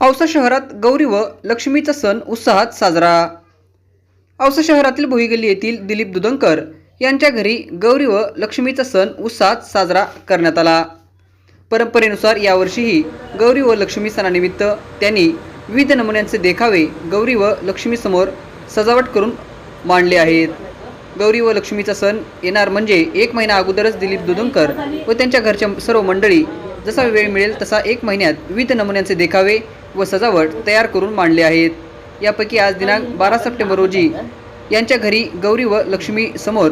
औसा शहरात गौरी व लक्ष्मीचा सण उत्साहात साजरा. औसा शहरातील भोईगल्ली येथील दिलीप दुधंकर यांच्या घरी गौरी व लक्ष्मीचा सण उत्साहात साजरा करण्यात आला. परंपरेनुसार यावर्षीही गौरी व लक्ष्मी सणानिमित्त त्यांनी विविध नमुन्यांचे देखावे गौरी व लक्ष्मीसमोर सजावट करून मांडले आहेत. गौरी व लक्ष्मीचा सण येणार म्हणजे एक महिना अगोदरच दिलीप दुधंकर व त्यांच्या घरच्या सर्व मंडळी जसा वेळ मिळेल तसा एक महिन्यात विविध नमुन्यांचे देखावे व सजावट तयार करून मांडले आहेत. यापैकी आज दिनांक बारा सप्टेंबर रोजी यांच्या घरी गौरी व लक्ष्मी समोर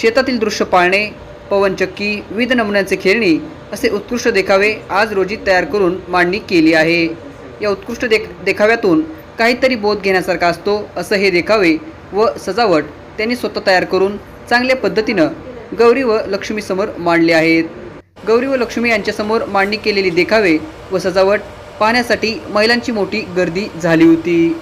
शेतातील दृश्य पाळणे पवनचक्की विविध नमुन्यांचे खेळणी असे उत्कृष्ट देखावे आज रोजी तयार करून मांडणी केली आहे. या उत्कृष्ट देख देखाव्यातून काहीतरी बोध घेण्यासारखा असतो असं हे देखावे व सजावट त्यांनी स्वतः तयार करून चांगल्या पद्धतीनं गौरी व लक्ष्मीसमोर मांडले आहेत. गौरी व लक्ष्मी यांच्यासमोर मांडणी केलेली देखावे व सजावट पाहण्यासाठी महिलांची मोठी गर्दी झाली होती.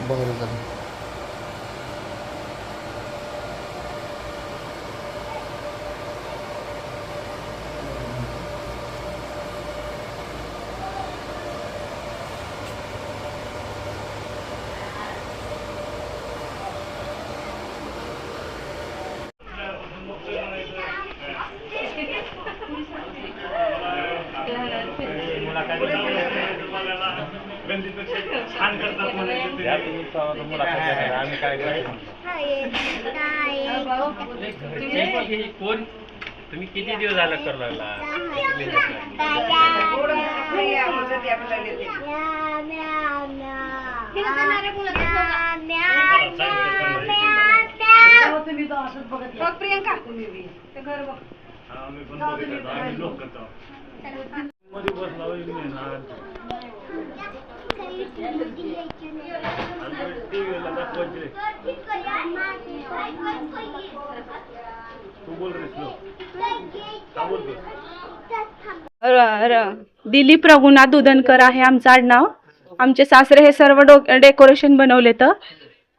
बरं झालं आम्ही काय करतो कोण? तुम्ही किती दिवस झाला करू लागला? आम्ही पण बघितलं. आम्ही लोक मध्ये बसला होईल मी ना दिलीप रघुनाथ दुधनकर आहे आमचं आडनाव. आमचे सासरे हे सर्व डो डेकोरेशन बनवले तर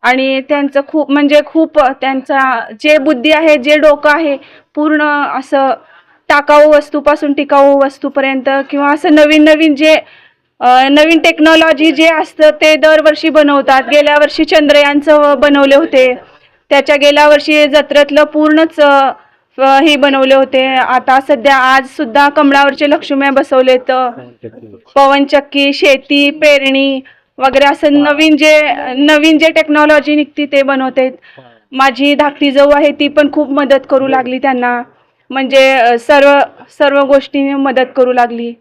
आणि त्यांचं खूप म्हणजे खूप त्यांचा जे बुद्धी आहे जे डोकं आहे पूर्ण असं टाकाऊ वस्तूपासून टिकाऊ वस्तूपर्यंत किंवा असं नवीन नवीन जे नवीन टेक्नॉलॉजी जे असतं ते दरवर्षी बनवतात. गेल्या वर्षी चंद्रयानचं बनवले होते. त्याच्या गेल्या वर्षी जत्रेतलं पूर्णच हे बनवले होते. आता सध्या आज सुद्धा कमळावरचे लक्ष्म्या बसवलेत. पवनचक्की शेती पेरणी वगैरे असं नवीन जे नवीन जे टेक्नॉलॉजी निघती ते बनवते माझी धाकटी जाऊ आहे ती पण खूप मदत करू लागली त्यांना. म्हणजे सर्व सर्व गोष्टीने मदत करू लागली.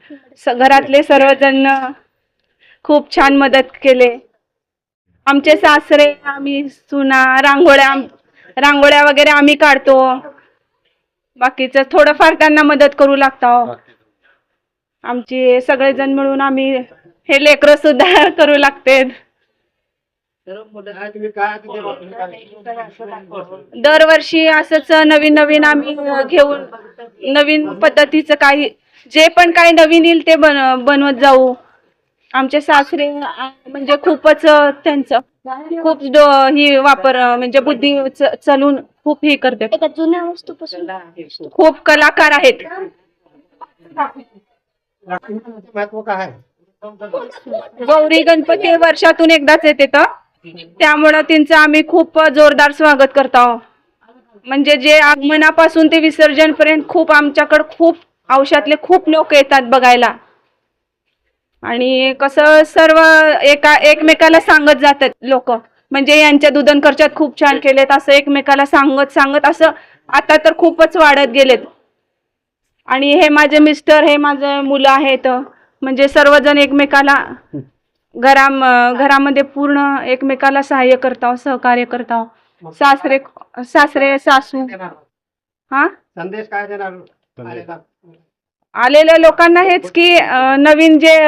घरातले सर्वजण खूप छान मदत केले. आमचे सासरे आम्ही सुना रांगोळ्या रांगोळ्या वगैरे आम्ही काढतो. बाकीचं थोडंफार त्यांना मदत करू लागतो. आमचे सगळेजण मिळून आम्ही हे लेकरं सुद्धा करू लागते दरवर्षी असंच नवीन नवीन आम्ही घेऊन नवीन पद्धतीचं काही जे पण काही नवीन येईल ते बन बनवत जाऊ. आमचे सासरे म्हणजे खूपच त्यांचं खूप ही वापर म्हणजे बुद्धी चलून खूप हे करते. एका जुन्या वस्तूपासून खूप. कलाकार आहेत. महत्त्व काय आहे? गौरी गणपती वर्षातून एकदाच येते तर. त्यामुळं त्यांचं आम्ही खूप जोरदार स्वागत करत. आहोत म्हणजे जे आगमनापासून ते विसर्जन पर्यंत खूप आमच्याकडे खूप औषधातले खूप लोक येतात बघायला. आणि कसं सर्व एका एकमेकाला सांगत जातात लोक. म्हणजे यांच्या दुधनकरच्यात खूप छान केलेत असं एकमेकाला सांगत सांगत असं आता तर खूपच वाढत गेलेत. आणि हे माझे मिस्टर हे माझं मुलं आहेत. म्हणजे सर्वजण एकमेकाला घराम घरामध्ये पूर्ण एकमेकाला सहाय्य करताव सहकार्य करताव सासरे सासरे सासू. हा? संदेश काय देणार? आलेला? आलेल्या लोकांना हेच की नवीन जे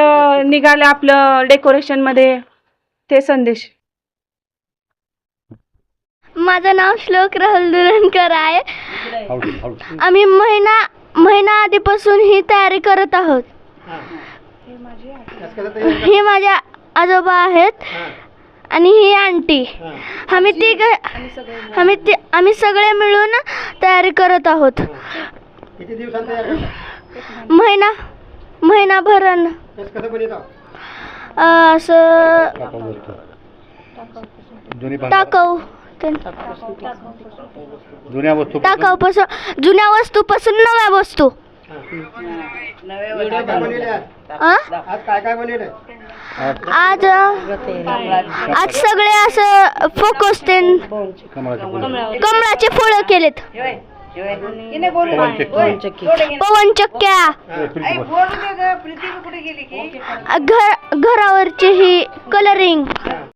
निघालं आपलं डेकोरेशनमध्ये ते संदेश. माझं नाव श्लोक राहुल दुरणकर आहे. आम्ही महिना महिना आधीपासून ही तयारी करत आहोत. हा. हे माझ्या आजोबा आहेत हा, आणि ही आंटी. आम्ही तिघ आम्ही ति आम्ही सगळे मिळून तयारी करत आहोत. किती दिवसात तयार करणार? महिना. महिनाभरान. कसं कसं बनवतो असं टाकाऊ. जुन्या वस्तू टाकाऊ पासून जुन्या वस्तूपासून नव्या वस्तू. आज? आज काय काय बनवलंय आज आज सगळे असं फोकस ते कमळाचे फुलं केलेत. पवन चक्की. पवन चक्क्या. घरावरची ही कलरिंग